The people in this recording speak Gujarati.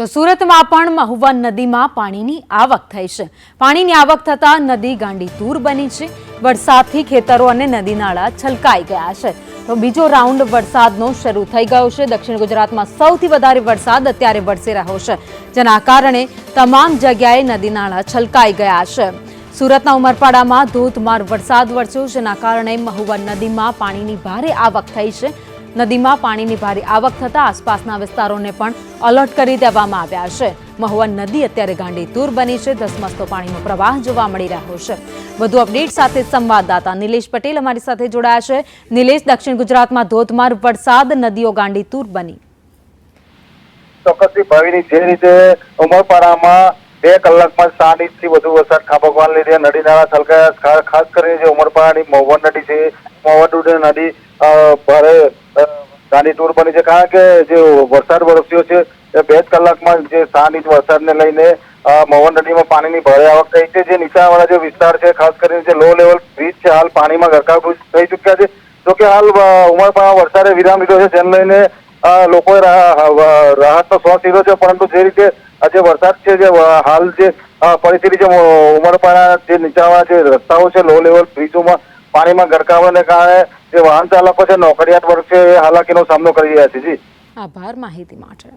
તો સુરતમાં પણ મહુવા નદીમાં પાણીની આવક થઈ છે. પાણીની આવક થતાં નદી ગાંડી તૂર બની છે. વરસાદથી ખેતરો અને નદી નાળા છલકાઈ ગયા છે. તો બીજો રાઉન્ડ વરસાદનો શરૂ થઈ ગયો છે. દક્ષિણ ગુજરાતમાં સૌથી વધારે વરસાદ અત્યારે વરસી રહ્યો છે. જેના કારણે તમામ જગ્યાએ નદી નાળા છલકાઈ ગયા છે. સુરતના ઉમરપાડામાં ધોધમાર વરસાદ વરસ્યો, જેના કારણે મહુવા નદીમાં પાણીની ભારે આવક થઈ છે. નદીમાં પાણીની ભારે આવક થતાં આસપાસના વિસ્તારોને પણ અલર્ટ કરી દેવામાં આવ્યા છે. મહુવા નદી અત્યારે ગાંડીતુર બની છે. ધસમસતો પાણીનો પ્રવાહ જોવા મળી રહ્યો છે. વધુ અપડેટ સાથે સંવાદદાતા નિલેશ પટેલ અમારી સાથે જોડાયા છે. નિલેશ, દક્ષિણ ગુજરાતમાં ધોધમાર વરસાદ, નદીઓ ગાંડીતુર બની. ચોક્કસથી ભાવિની જે રીતે ઉમરપાડામાં બે કલાકમાં સાત ઇંચથી વધુ વરસાદ ખાબકવાને લીધે નદી નાળા છલકાયા. ખાસ કરીને જે ઉમરપાડાની મહુવન નદી છે મહુવન નદી ભારે અ, ટૂર બની છે. કારણ કે જે વરસાદ વરસ્યો છે એ બે જ કલાકમાં જે સાત ઇંચ વરસાદને લઈને મોહન નદીમાં પાણીની ભારે આવક થઈ છે. જે નીચાણવાળા જે વિસ્તાર છે ખાસ કરીને જે લો લેવલ બ્રિજ છે હાલ પાણીમાં ગરકાવ થઈ ચૂક્યા છે. જોકે હાલ અ, ઉમરપાડા વરસાદે વિરામ લીધો છે જેને લઈને લોકોએ રાહતનો શ્વાસ લીધો છે પરંતુ જે રીતે જે વરસાદ છે જે હાલ જે પરિસ્થિતિ છે ઉમરપાડા જે નીચાણવાળા જે રસ્તાઓ છે લો લેવલ બ્રિજોમાં પાણીમાં ગરકાવવાને કારણે જે વાહન ચાલકો છે, નોકરિયાત વર્ગ છે, એ હાલાકીનો સામનો કરી રહ્યા છે, જી. આભાર માહિતી માટે.